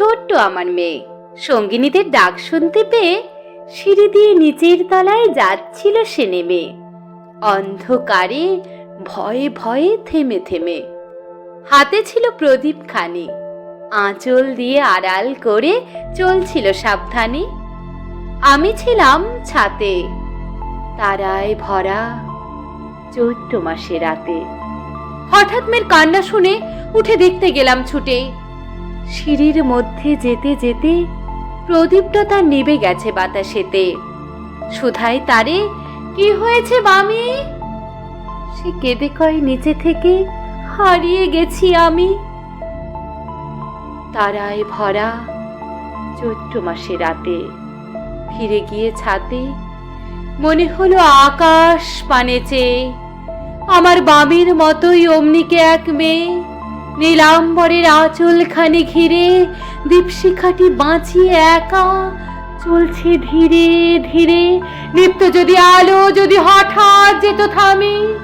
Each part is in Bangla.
ছোট্ট আমার মেয়ে। সঙ্গিনীদের ডাক শুনতে পেয়ে সিঁড়ি দিয়ে নিচের তলায় যাচ্ছিল সে নেমে। অন্ধকারে ভয়ে ভয়ে থেমে থেমে। হাতে ছিল প্রদীপ খানি। আঁচল দিয়ে আড়াল করে চলছিল সাবধানে। আমি ছিলাম ছাতে। তারায় ভরা চৈত্র মাসে রাতে। হঠাৎ মেয়ের কান্না শুনে উঠে দেখতে গেলাম ছুটে। সিঁড়ির মধ্যে যেতে যেতে প্রদীপটা তার নিভে গেছে বাতাসেতে। সুধাই তারে, কি হয়েছে বামি সে কেঁদে কয়, নিচে থেকে হারিয়ে গেছি আমি। তারায় ভরা চৈত্র মাসে রাতে ফিরে গিয়ে ছাতে মনে হলো আকাশ পানে আমার বামির মতোই অমনিকে এক মেয়ে। নীলাম্বরের আঁচলখানি ঘিরে দীপশিখাটি বাঁচিয়ে একা চলছে ধীরে ধীরে। নিত্য যদি আলো, যদি হঠাৎ যেত থামে,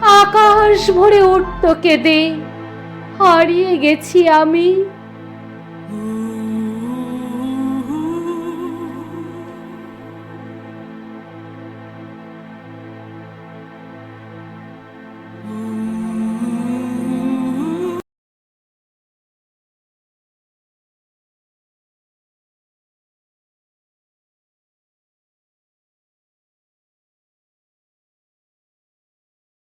আকাশ ভরে উঠত কেঁদে। হারিয়ে গেছি আমি।